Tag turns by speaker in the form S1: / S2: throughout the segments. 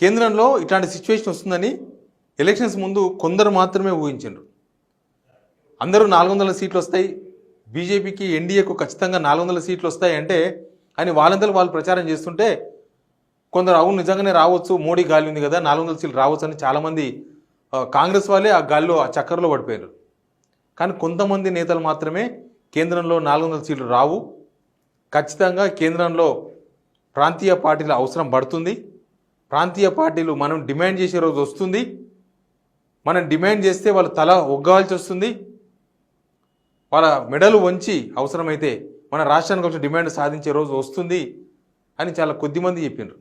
S1: కేంద్రంలో ఇట్లాంటి సిచ్యువేషన్ వస్తుందని ఎలక్షన్స్ ముందు కొందరు మాత్రమే ఊహించారు అందరూ నాలుగు వందల సీట్లు వస్తాయి. బీజేపీకి ఎన్డీఏకు ఖచ్చితంగా నాలుగు వందల సీట్లు వస్తాయి అంటే అని వాళ్ళందరూ వాళ్ళు ప్రచారం చేస్తుంటే కొందరు అవును నిజంగానే రావచ్చు మోడీ గాలి ఉంది కదా నాలుగు వందల సీట్లు రావచ్చు అని చాలామంది కాంగ్రెస్ వాళ్ళే ఆ గాలిలో ఆ చక్కర్లో పడిపోయారు కానీ కొంతమంది నేతలు మాత్రమే కేంద్రంలో నాలుగు వందల సీట్లు రావు. ఖచ్చితంగా కేంద్రంలో ప్రాంతీయ పార్టీల అవసరం పడుతుంది. ప్రాంతీయ పార్టీలు మనం డిమాండ్ చేసే రోజు వస్తుంది. మనం డిమాండ్ చేస్తే వాళ్ళు తల ఒగ్గాల్సి వస్తుంది. వాళ్ళ మెడలు వంచి అవసరమైతే మన రాష్ట్రానికి వచ్చి డిమాండ్ సాధించే రోజు వస్తుంది అని చాలా కొద్దిమంది చెప్పిండ్రు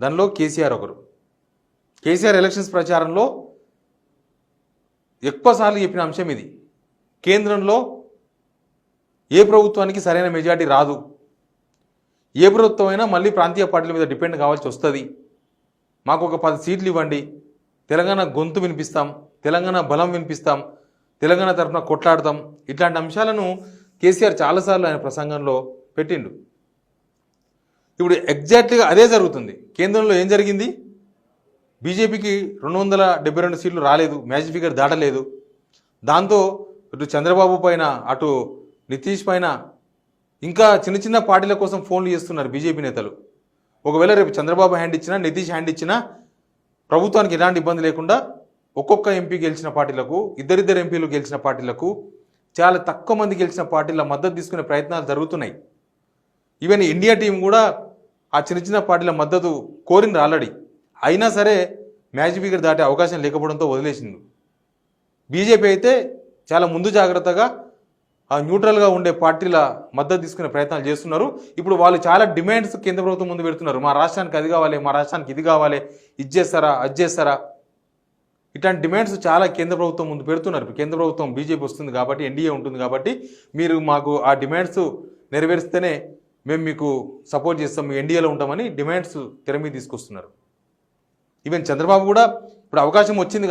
S1: దానిలో కేసీఆర్ ఒకరు. కేసీఆర్ ఎలక్షన్స్ ప్రచారంలో ఎక్కువసార్లు చెప్పిన అంశం ఇది. కేంద్రంలో ఏ ప్రభుత్వానికి సరైన మెజార్టీ రాదు. ఏ ప్రభుత్వం అయినా మళ్ళీ ప్రాంతీయ పార్టీల మీద డిపెండ్ కావాల్సి వస్తుంది. మాకు ఒక పది సీట్లు ఇవ్వండి. తెలంగాణ గొంతు వినిపిస్తాం తెలంగాణ బలం వినిపిస్తాం తెలంగాణ తరఫున కొట్లాడతాం. ఇట్లాంటి అంశాలను కేసీఆర్ చాలాసార్లు ఆయన ప్రసంగంలో పెట్టిండు. ఇప్పుడు ఎగ్జాక్ట్గా అదే జరుగుతుంది. కేంద్రంలో ఏం జరిగింది? బీజేపీకి రెండు వందల డెబ్బై రెండు సీట్లు రాలేదు మ్యాజిక్ ఫిగర్ దాటలేదు. దాంతో ఇటు చంద్రబాబు పైన అటు నితీష్ పైన ఇంకా చిన్న చిన్న పార్టీల కోసం ఫోన్లు చేస్తున్నారు బీజేపీ నేతలు. ఒకవేళ రేపు చంద్రబాబు హ్యాండ్ ఇచ్చినా నితీష్ హ్యాండ్ ఇచ్చినా ప్రభుత్వానికి ఎలాంటి ఇబ్బంది లేకుండా ఒక్కొక్క ఎంపీ గెలిచిన పార్టీలకు ఇద్దరిద్దరు ఎంపీలు గెలిచిన పార్టీలకు చాలా తక్కువ మంది గెలిచిన పార్టీల మద్దతు తీసుకునే ప్రయత్నాలు జరుగుతున్నాయి. ఈవెన్ ఇండియా టీం కూడా ఆ చిన్న చిన్న పార్టీల మద్దతు కోరింది ఆల్రెడీ. అయినా సరే మ్యాచ్ ఫిగర్ దాటే అవకాశం లేకపోవడంతో వదిలేసింది. బీజేపీ అయితే చాలా ముందు జాగ్రత్తగా ఆ న్యూట్రల్గా ఉండే పార్టీల మద్దతు తీసుకునే ప్రయత్నాలు చేస్తున్నారు. ఇప్పుడు వాళ్ళు చాలా డిమాండ్స్ కేంద్ర ప్రభుత్వం ముందు పెడుతున్నారు. మా రాష్ట్రానికి అది కావాలి మా రాష్ట్రానికి ఇది కావాలి ఇది చేస్తారా అది చేస్తారా? ఇట్లాంటి డిమాండ్స్ చాలా కేంద్ర ప్రభుత్వం ముందు పెడుతున్నారు. కేంద్ర ప్రభుత్వం బీజేపీ వస్తుంది కాబట్టి ఎన్డీఏ ఉంటుంది కాబట్టి మీరు మాకు ఆ డిమాండ్స్ నెరవేరిస్తేనే మేము మీకు సపోర్ట్ చేస్తాం మీ ఎన్డీఏలో ఉంటామని డిమాండ్స్ తెర మీద తీసుకొస్తున్నారు. ఈవెన్ చంద్రబాబు కూడా ఇప్పుడు అవకాశం వచ్చింది